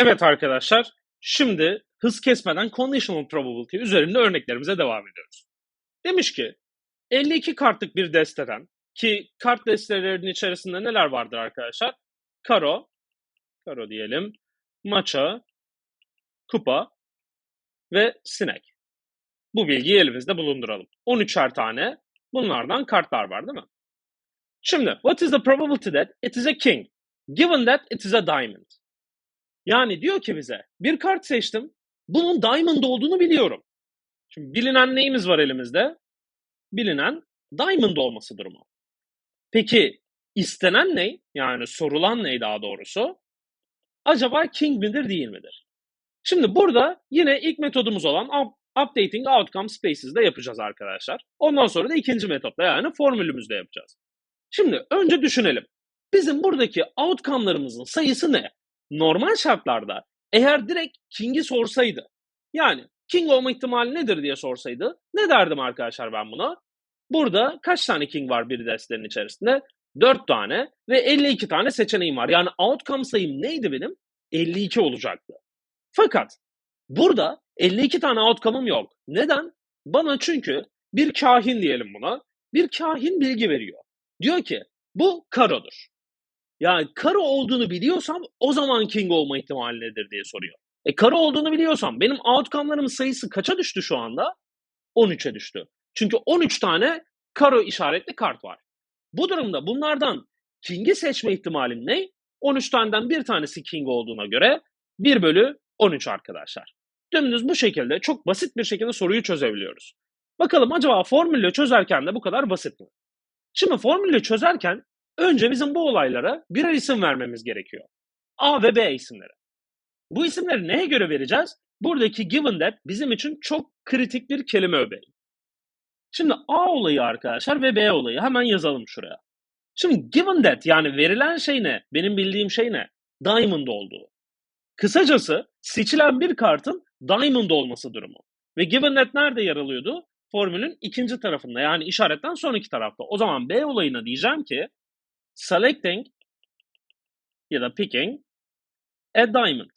Evet arkadaşlar, şimdi hız kesmeden conditional probability üzerinde örneklerimize devam ediyoruz. Demiş ki 52 kartlık bir desteden ki kart destelerinin içerisinde neler vardır arkadaşlar? Karo, karo diyelim, maça, kupa ve sinek. Bu bilgiyi elimizde bulunduralım. 13'er tane bunlardan kartlar var değil mi? Şimdi, what is the probability that it is a king, given that it is a diamond? Yani diyor ki bize bir kart seçtim. Bunun diamond olduğunu biliyorum. Şimdi bilinen neyimiz var elimizde? Bilinen diamond olması durumu. Peki istenen ne? Yani sorulan ne daha doğrusu? Acaba king midir değil midir? Şimdi burada yine ilk metodumuz olan updating outcome spaces'de yapacağız arkadaşlar. Ondan sonra da ikinci metotla yani formülümüzde yapacağız. Şimdi önce düşünelim. Bizim buradaki outcome'larımızın sayısı ne? Normal şartlarda eğer direkt King'i sorsaydı yani King olma ihtimali nedir diye sorsaydı ne derdim arkadaşlar ben buna? Burada kaç tane King var bir destelerin içerisinde? 4 tane ve 52 tane seçeneğim var. Yani outcome sayım neydi benim? 52 olacaktı. Fakat burada 52 tane outcome'ım yok. Neden? Bana çünkü bir kahin diyelim buna. Bir kahin bilgi veriyor. Diyor ki bu karodur. Yani karo olduğunu biliyorsam o zaman king olma ihtimali nedir diye soruyor. E karo olduğunu biliyorsam benim outcome'larımın sayısı kaça düştü şu anda? 13'e düştü. Çünkü 13 tane karo işaretli kart var. Bu durumda bunlardan king'i seçme ihtimalim ne? 13 taneden bir tanesi king olduğuna göre 1 bölü 13 arkadaşlar. Dümdüz bu şekilde çok basit bir şekilde soruyu çözebiliyoruz. Bakalım acaba formülle çözerken de bu kadar basit mi? Şimdi formülle çözerken Önce bizim bu olaylara birer isim vermemiz gerekiyor. A ve B isimleri. Bu isimleri neye göre vereceğiz? Buradaki given that bizim için çok kritik bir kelime öbeği. Şimdi A olayı arkadaşlar ve B olayı hemen yazalım şuraya. Şimdi given that yani verilen şey ne? Benim bildiğim şey ne? Diamond olduğu. Kısacası seçilen bir kartın diamond olması durumu. Ve given that nerede yer alıyordu? Formülün ikinci tarafında yani işaretten sonraki tarafta. O zaman B olayına diyeceğim ki selecting ya da picking a diamond.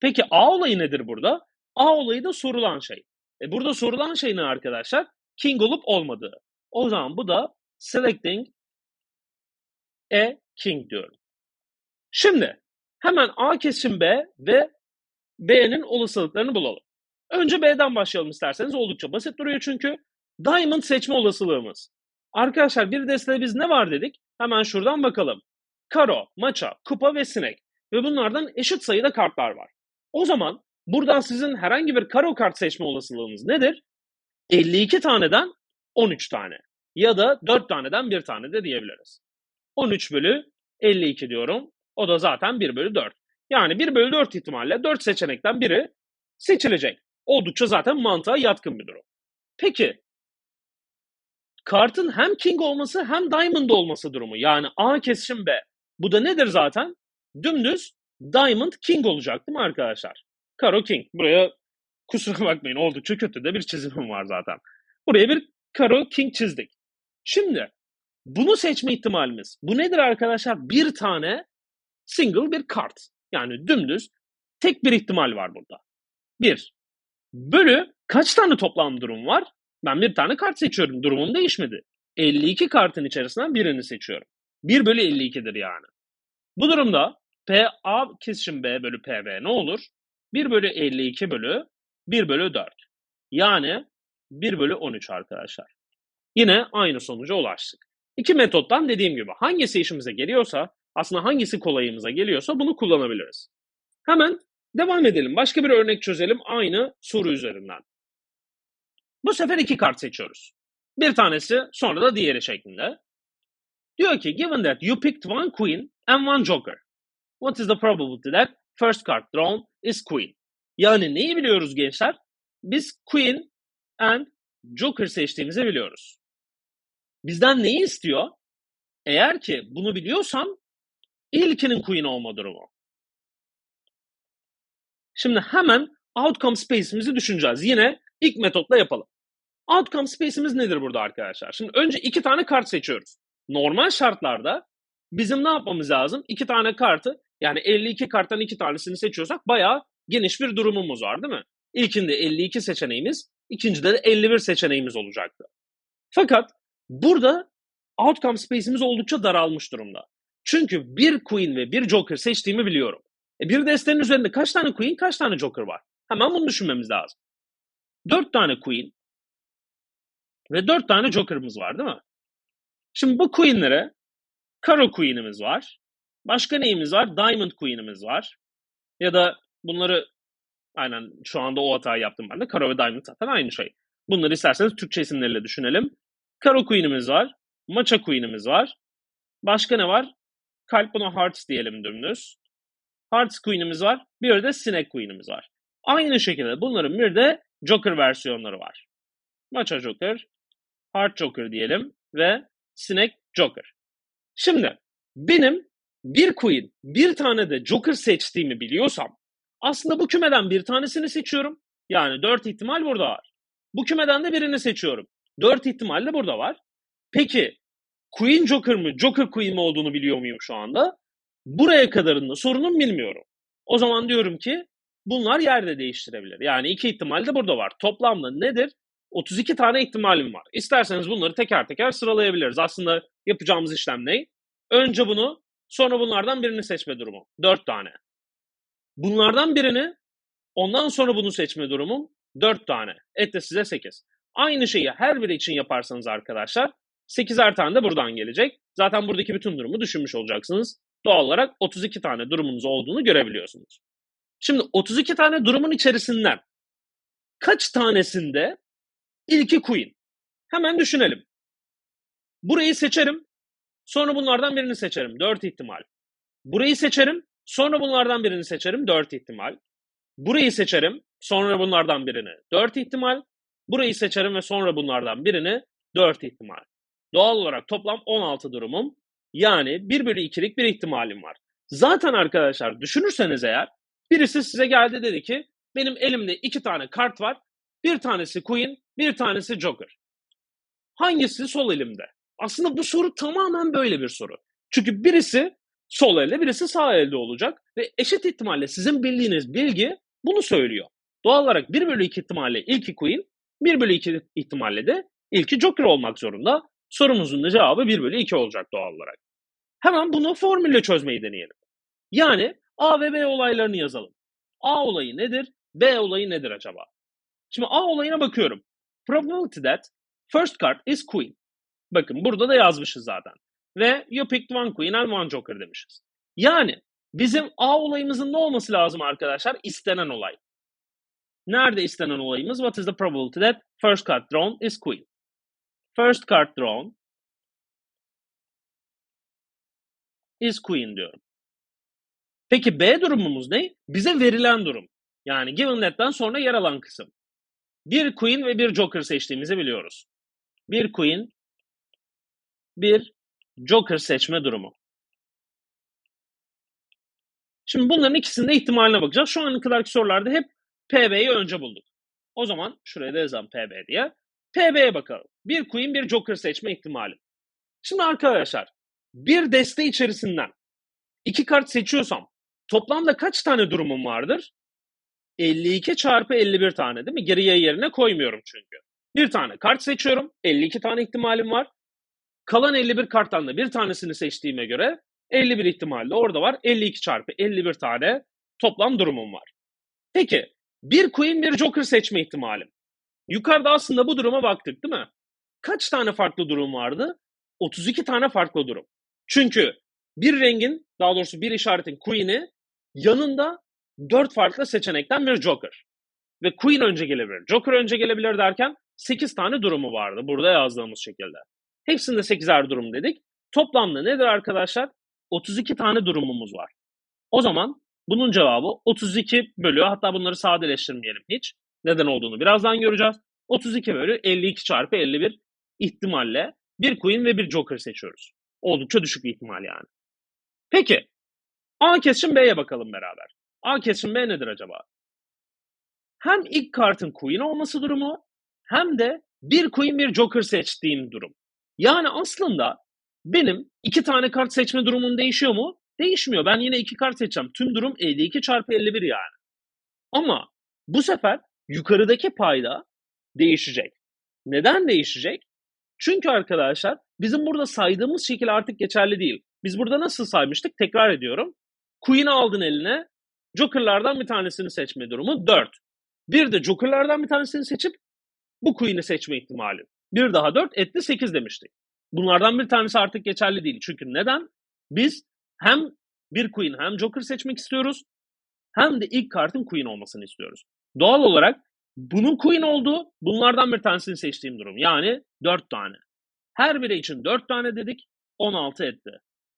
Peki A olayı nedir burada? A olayı da sorulan şey. E burada sorulan şey ne arkadaşlar? King olup olmadığı. O zaman bu da selecting a king diyorum. Şimdi hemen A kesim B ve B'nin olasılıklarını bulalım. Önce B'den başlayalım isterseniz. Oldukça basit duruyor çünkü. Diamond seçme olasılığımız. Arkadaşlar bir destede biz ne var dedik? Hemen şuradan bakalım. Karo, maça, kupa ve sinek. Ve bunlardan eşit sayıda kartlar var. O zaman buradan sizin herhangi bir karo kart seçme olasılığınız nedir? 52 taneden 13 tane. Ya da 4 taneden 1 tane de diyebiliriz. 13 bölü 52 diyorum. O da zaten 1 bölü 4. Yani 1 bölü 4 ihtimalle 4 seçenekten biri seçilecek. Oldukça zaten mantığa yatkın bir durum. Peki kartın hem king olması hem diamond olması durumu. Yani A kesişim B. Bu da nedir zaten? Dümdüz diamond king olacak değil mi arkadaşlar? Karo king. Buraya kusura bakmayın oldukça kötü de bir çizimim var zaten. Buraya bir karo king çizdik. Şimdi bunu seçme ihtimalimiz. Bu nedir arkadaşlar? Bir tane single bir kart. Yani dümdüz tek bir ihtimal var burada. Bir. Bölü kaç tane toplam durum var? Ben bir tane kart seçiyorum. Durumum değişmedi. 52 kartın içerisinden birini seçiyorum. 1 bölü 52'dir yani. Bu durumda P A kesişim B bölü PB ne olur? 1 bölü 52 bölü 1 bölü 4. Yani 1 bölü 13 arkadaşlar. Yine aynı sonuca ulaştık. İki metottan dediğim gibi hangisi işimize geliyorsa aslında hangisi kolayımıza geliyorsa bunu kullanabiliriz. Hemen devam edelim. Başka bir örnek çözelim aynı soru üzerinden. Bu sefer iki kart seçiyoruz. Bir tanesi sonra da diğeri şeklinde. Diyor ki given that you picked one queen and one joker. What is the probability that first card drawn is queen? Yani neyi biliyoruz gençler? Biz queen and joker seçtiğimizi biliyoruz. Bizden neyi istiyor? Eğer ki bunu biliyorsam ilkinin queen olma durumu. Şimdi hemen outcome space'imizi düşüneceğiz. Yine İlk metotla yapalım. Outcome space'imiz nedir burada arkadaşlar? Şimdi önce iki tane kart seçiyoruz. Normal şartlarda bizim ne yapmamız lazım? İki tane kartı Yani 52 karttan iki tanesini seçiyorsak bayağı geniş bir durumumuz var değil mi? İlkinde 52 seçeneğimiz, ikincide de 51 seçeneğimiz olacaktı. Fakat burada outcome space'imiz oldukça daralmış durumda. Çünkü bir queen ve bir joker seçtiğimi biliyorum. E bir destenin üzerinde kaç tane queen, kaç tane joker var? Hemen bunu düşünmemiz lazım. 4 tane queen ve 4 tane joker'ımız var değil mi? Şimdi bu queen'lere karo queen'imiz var. Başka neyimiz var? Diamond queen'imiz var. Ya da bunları aynen şu anda o hatayı yaptım ben de. Karo ve diamond zaten aynı şey. Bunları isterseniz Türkçe isimleriyle düşünelim. Karo queen'imiz var. Maça queen'imiz var. Başka ne var? Kalp buna hearts diyelim dümdüz. Hearts queen'imiz var. Bir de snake queen'imiz var. Aynı şekilde bunların bir de joker versiyonları var. Maça joker, heart joker diyelim ve snake joker. Şimdi benim bir queen, bir tane de joker seçtiğimi biliyorsam aslında bu kümeden bir tanesini seçiyorum. Yani dört ihtimal burada var. Bu kümeden de birini seçiyorum. Dört ihtimal de burada var. Peki Queen Joker mı, Joker Queen mi olduğunu biliyor muyum şu anda? Buraya kadarında sorunum bilmiyorum. O zaman diyorum ki bunlar yerde değiştirebilir. Yani iki ihtimal de burada var. Toplamda nedir? 32 tane ihtimalim var. İsterseniz bunları teker teker sıralayabiliriz. Aslında yapacağımız işlem ne? Önce bunu, sonra bunlardan birini seçme durumu. 4 tane. Bunlardan birini, ondan sonra bunu seçme durumum 4 tane. Etti size 8. Aynı şeyi her biri için yaparsanız arkadaşlar 8'er tane de buradan gelecek. Zaten buradaki bütün durumu düşünmüş olacaksınız. Doğal olarak 32 tane durumunuz olduğunu görebiliyorsunuz. Şimdi 32 tane durumun içerisinden kaç tanesinde ilki queen? Hemen düşünelim. Burayı seçerim. Sonra bunlardan birini seçerim. 4 ihtimal. Burayı seçerim. Sonra bunlardan birini seçerim. 4 ihtimal. Burayı seçerim. Sonra bunlardan birini. 4 ihtimal. Burayı seçerim ve sonra bunlardan birini. 4 ihtimal. Doğal olarak toplam 16 durumum. Yani 1 bölü 2'lik bir ihtimalim var. Zaten arkadaşlar düşünürseniz eğer birisi size geldi dedi ki benim elimde iki tane kart var. Bir tanesi Queen, bir tanesi Joker. Hangisi sol elimde? Aslında bu soru tamamen böyle bir soru. Çünkü birisi sol elde, birisi sağ elde olacak ve eşit ihtimalle sizin bildiğiniz bilgi bunu söylüyor. Doğal olarak 1 bölü 2 ihtimalle ilki Queen, 1 bölü 2 ihtimalle de ilki Joker olmak zorunda. Sorumuzun da cevabı 1 bölü 2 olacak doğal olarak. Hemen bunu formülle çözmeyi deneyelim. Yani A ve B olaylarını yazalım. A olayı nedir? B olayı nedir acaba? Şimdi A olayına bakıyorum. Probability that first card is queen. Bakın burada da yazmışız zaten. Ve you picked one queen and one joker demişiz. Yani bizim A olayımızın ne olması lazım arkadaşlar? İstenen olay. Nerede istenen olayımız? What is the probability that first card drawn is queen? First card drawn is queen diyorum. Peki B durumumuz ne? Bize verilen durum. Yani given that'ten sonra yer alan kısım. Bir queen ve bir joker seçtiğimizi biliyoruz. Bir queen, bir joker seçme durumu. Şimdi bunların ikisinin ihtimaline bakacağız. Şu ana kadarki sorularda hep PB'yi önce bulduk. O zaman şuraya da yazalım PB diye. PB'ye bakalım. Bir queen, bir joker seçme ihtimali. Şimdi arkadaşlar bir deste içerisinden iki kart seçiyorsam toplamda kaç tane durumum vardır? 52 çarpı 51 tane değil mi? Geriye yerine koymuyorum çünkü. Bir tane kart seçiyorum. 52 tane ihtimalim var. Kalan 51 karttan da bir tanesini seçtiğime göre 51 ihtimalle orada var. 52 çarpı 51 tane toplam durumum var. Peki bir queen bir joker seçme ihtimalim. Yukarıda aslında bu duruma baktık değil mi? Kaç tane farklı durum vardı? 32 tane farklı durum. Çünkü bir rengin, daha doğrusu bir işaretin queen'i yanında 4 farklı seçenekten bir joker. Ve queen önce gelebilir, joker önce gelebilir derken 8 tane durumu vardı burada yazdığımız şekilde. Hepsinde 8'er durum dedik. Toplamda nedir arkadaşlar? 32 tane durumumuz var. O zaman bunun cevabı 32 bölü hatta bunları sadeleştirmeyelim hiç. Neden olduğunu birazdan göreceğiz. 32 bölü 52 çarpı 51 ihtimalle bir queen ve bir joker seçiyoruz. Oldukça düşük bir ihtimal yani. Peki A kesişim B'ye bakalım beraber. A kesişim B nedir acaba? Hem ilk kartın queen olması durumu hem de bir queen bir joker seçtiğim durum. Yani aslında benim iki tane kart seçme durumum değişiyor mu? Değişmiyor. Ben yine iki kart seçeceğim. Tüm durum 52 çarpı 51 yani. Ama bu sefer yukarıdaki payda değişecek. Neden değişecek? Çünkü arkadaşlar bizim burada saydığımız şekil artık geçerli değil. Biz burada nasıl saymıştık? Tekrar ediyorum. Queen'i aldın eline. Joker'lardan bir tanesini seçme durumu 4. Bir de Joker'lardan bir tanesini seçip bu Queen'i seçme ihtimali. Bir daha 4 etti 8 demiştik. Bunlardan bir tanesi artık geçerli değil. Çünkü neden? Biz hem bir Queen hem Joker seçmek istiyoruz hem de ilk kartın Queen olmasını istiyoruz. Doğal olarak bunun Queen olduğu bunlardan bir tanesini seçtiğim durum. Yani 4 tane. Her biri için 4 tane dedik 16 etti.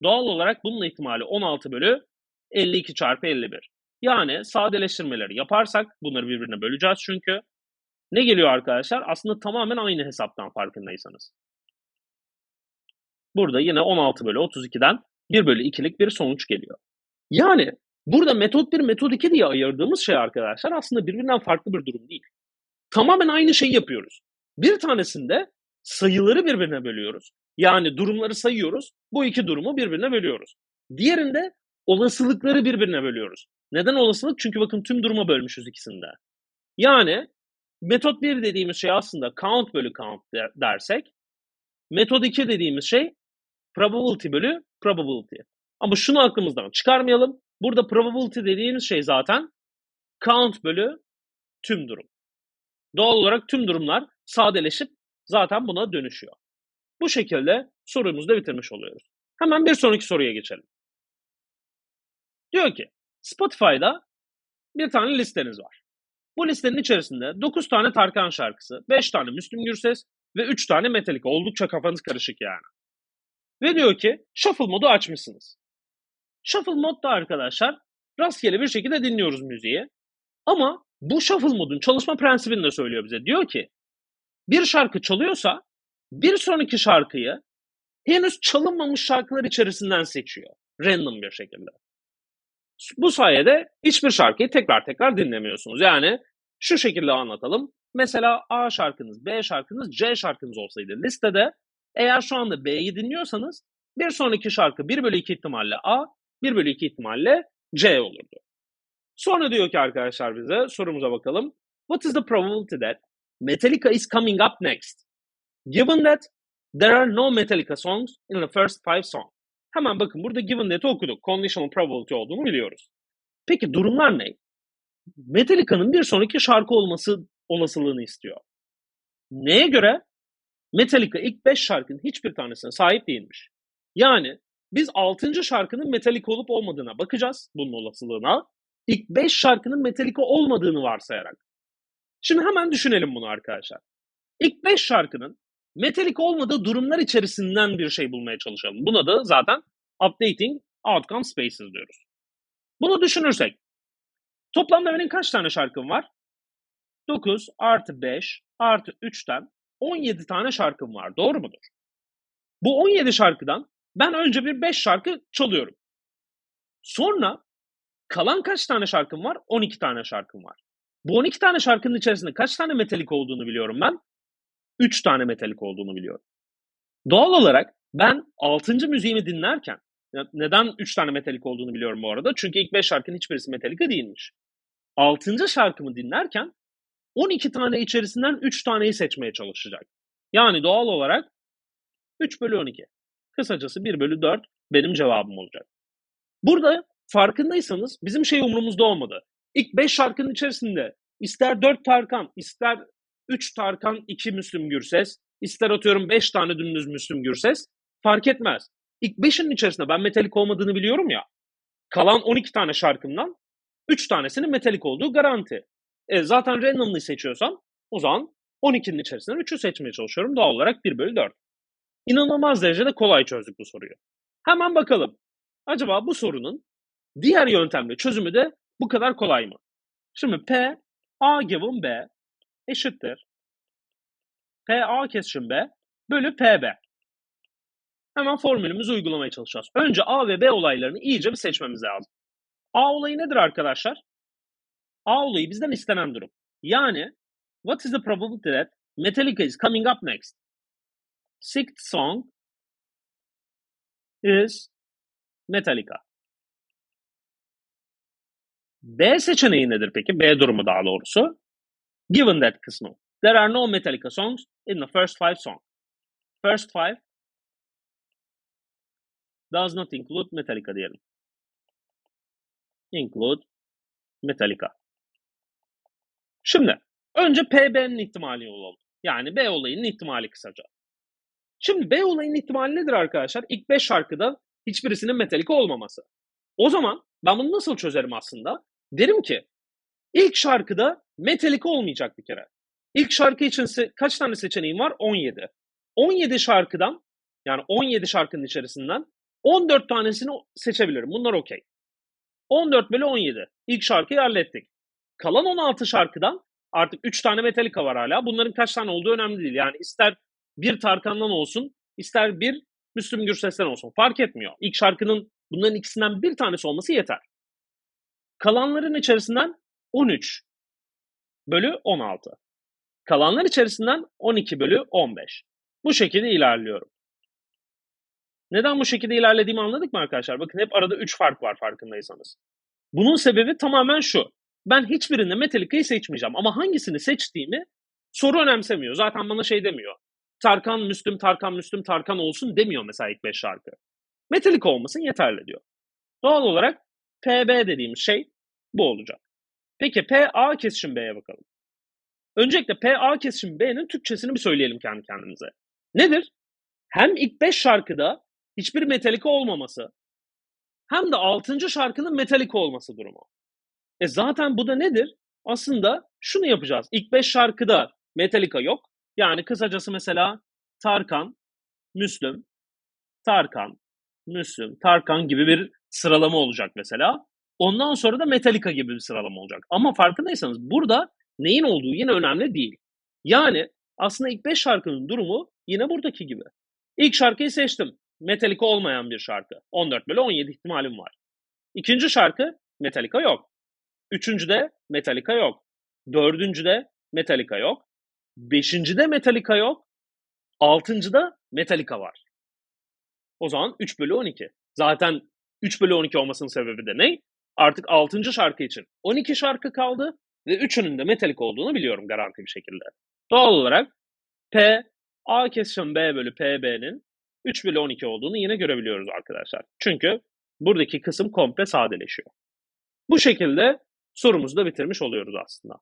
Doğal olarak bunun ihtimali 16 bölü 52 çarpı 51. Yani sadeleştirmeleri yaparsak bunları birbirine böleceğiz çünkü. Ne geliyor arkadaşlar? Aslında tamamen aynı hesaptan farkındaysanız. Burada yine 16 bölü 32'den 1 bölü 2'lik bir sonuç geliyor. Yani burada metot 1, metot 2 diye ayırdığımız şey arkadaşlar aslında birbirinden farklı bir durum değil. Tamamen aynı şeyi yapıyoruz. Bir tanesinde sayıları birbirine bölüyoruz. Yani durumları sayıyoruz. Bu iki durumu birbirine bölüyoruz. Diğerinde olasılıkları birbirine bölüyoruz. Neden olasılık? Çünkü bakın tüm duruma bölmüşüz ikisinde. Yani metot 1 dediğimiz şey aslında count bölü count dersek metod 2 dediğimiz şey probability bölü probability. Ama şunu aklımızdan çıkarmayalım. Burada probability dediğimiz şey zaten count bölü tüm durum. Doğal olarak tüm durumlar sadeleşip zaten buna dönüşüyor. Bu şekilde sorumuzu da bitirmiş oluyoruz. Hemen bir sonraki soruya geçelim. Diyor ki Spotify'da bir tane listeniz var. Bu listenin içerisinde 9 tane Tarkan şarkısı, 5 tane Müslüm Gürses ve 3 tane Metallica. Oldukça kafanız karışık yani. Ve diyor ki shuffle modu açmışsınız. Shuffle modda arkadaşlar rastgele bir şekilde dinliyoruz müziği. Ama bu shuffle modun çalışma prensibini de söylüyor bize. Diyor ki bir şarkı çalıyorsa bir sonraki şarkıyı henüz çalınmamış şarkılar içerisinden seçiyor. Random bir şekilde. Bu sayede hiçbir şarkıyı tekrar tekrar dinlemiyorsunuz. Yani şu şekilde anlatalım. Mesela A şarkınız, B şarkınız, C şarkınız olsaydı listede eğer şu anda B'yi dinliyorsanız bir sonraki şarkı 1 bölü 2 ihtimalle A, 1 bölü 2 ihtimalle C olurdu. Sonra diyor ki arkadaşlar bize sorumuza bakalım. What is the probability that Metallica is coming up next? Given that there are no Metallica songs in the first five songs. Hemen bakın burada given that'i okuduk. Conditional probability olduğunu biliyoruz. Peki durumlar ne? Metallica'nın bir sonraki şarkı olması olasılığını istiyor. Neye göre? Metallica ilk 5 şarkının hiçbir tanesine sahip değilmiş. Yani biz 6. şarkının Metallica olup olmadığına bakacağız bunun olasılığına. İlk 5 şarkının Metallica olmadığını varsayarak. Şimdi hemen düşünelim bunu arkadaşlar. İlk 5 şarkının Metallica olmadığı durumlar içerisinden bir şey bulmaya çalışalım. Buna da zaten updating outcome spaces diyoruz. Bunu düşünürsek toplamda benim kaç tane şarkım var? 9 artı 5 artı 3'ten 17 tane şarkım var. Doğru mudur? Bu 17 şarkıdan ben önce bir 5 şarkı çalıyorum. Sonra kalan kaç tane şarkım var? 12 tane şarkım var. Bu 12 tane şarkının içerisinde kaç tane metalik olduğunu biliyorum ben. 3 tane metalik olduğunu biliyorum. Doğal olarak ben 6. müziğimi dinlerken neden 3 tane metalik olduğunu biliyorum bu arada. Çünkü ilk 5 şarkının hiçbirisi Metallica değilmiş. 6. şarkımı dinlerken 12 tane içerisinden 3 taneyi seçmeye çalışacak. Yani doğal olarak 3 bölü 12. Kısacası 1 bölü 4 benim cevabım olacak. Burada farkındaysanız bizim şey umurumuzda olmadı. İlk 5 şarkının içerisinde ister 4 Tarkan, ister 3 Tarkan, 2 Müslüm Gürses, ister atıyorum 5 tane dümdüz Müslüm Gürses fark etmez. İlk 5'in içerisinde ben metalik olmadığını biliyorum ya. Kalan 12 tane şarkımdan 3 tanesinin metalik olduğu garanti. E, zaten randomly seçiyorsam o zaman 12'nin içerisinden 3'ü seçmeye çalışıyorum. Doğal olarak 1 bölü 4. İnanılmaz derecede kolay çözdük bu soruyu. Hemen bakalım. Acaba bu sorunun diğer yöntemle çözümü de bu kadar kolay mı? Şimdi P, A given B eşittir. P A kesişim B bölü P B. Hemen formülümüzü uygulamaya çalışacağız. Önce A ve B olaylarını iyice bir seçmemiz lazım. A olayı nedir arkadaşlar? A olayı bizden istenen durum. Yani what is the probability that Metallica is coming up next? Sixth song is Metallica. B seçeneği nedir peki? B durumu daha doğrusu. Given that kısmı. There are no Metallica songs in the first five songs. First five does not include Metallica diyelim. Include Metallica. Şimdi önce PB'nin ihtimali olalım. Yani B olayının ihtimali kısaca. Şimdi B olayının ihtimali nedir arkadaşlar? İlk 5 şarkıda hiçbirisinin Metallica olmaması. O zaman ben bunu nasıl çözerim aslında? Derim ki ilk şarkıda Metallica olmayacak bir kere. İlk şarkı için kaç tane seçeneğim var? 17. 17 şarkıdan yani 17 şarkının içerisinden 14 tanesini seçebilirim. Bunlar okey. 14 bölü 17. İlk şarkıyı hallettik. Kalan 16 şarkıdan artık 3 tane Metallica var hala. Bunların kaç tane olduğu önemli değil. Yani ister bir Tarkan'dan olsun, ister bir Müslüm Gürses'ten olsun. Fark etmiyor. İlk şarkının bunların ikisinden bir tanesi olması yeter. Kalanların içerisinden 13 bölü 16. Kalanlar içerisinden 12 bölü 15. Bu şekilde ilerliyorum. Neden bu şekilde ilerlediğimi anladık mı arkadaşlar? Bakın hep arada 3 fark var farkındaysanız. Bunun sebebi tamamen şu. Ben hiçbirinde Metallica'yı seçmeyeceğim ama hangisini seçtiğimi soru önemsemiyor. Zaten bana şey demiyor. Tarkan, Müslüm, Tarkan, Müslüm, Tarkan olsun demiyor mesela ilk 5 şarkı. Metallica olmasın yeterli diyor. Doğal olarak PB dediğimiz şey bu olacak. Peki PA kesişim B'ye bakalım. Öncelikle PA kesişim B'nin Türkçesini bir söyleyelim kendi kendimize. Nedir? Hem ilk 5 şarkıda hiçbir Metallica olmaması hem de 6. şarkının Metallica olması durumu. E zaten bu da nedir? Aslında şunu yapacağız. İlk 5 şarkıda Metallica yok. Yani kısacası mesela Tarkan, Müslüm, Tarkan, Müslüm, Tarkan gibi bir sıralama olacak mesela. Ondan sonra da Metallica gibi bir sıralama olacak. Ama farkındaysanız burada neyin olduğu yine önemli değil. Yani aslında ilk 5 şarkının durumu yine buradaki gibi. İlk şarkıyı seçtim. Metallica olmayan bir şarkı. 14 bölü 17 ihtimalim var. İkinci şarkı Metallica yok. Üçüncüde Metallica yok. Dördüncüde Metallica yok. Beşincide Metallica yok. Altıncıda Metallica var. O zaman 3 bölü 12. Zaten 3 bölü 12 olmasının sebebi de ne? Artık 6. şarkı için 12 şarkı kaldı ve üçünün de Metallica olduğunu biliyorum garanti bir şekilde. Doğal olarak P, A kesişim B bölü PB'nin 3 bölü 12 olduğunu yine görebiliyoruz arkadaşlar. Çünkü buradaki kısım komple sadeleşiyor. Bu şekilde sorumuzu da bitirmiş oluyoruz aslında.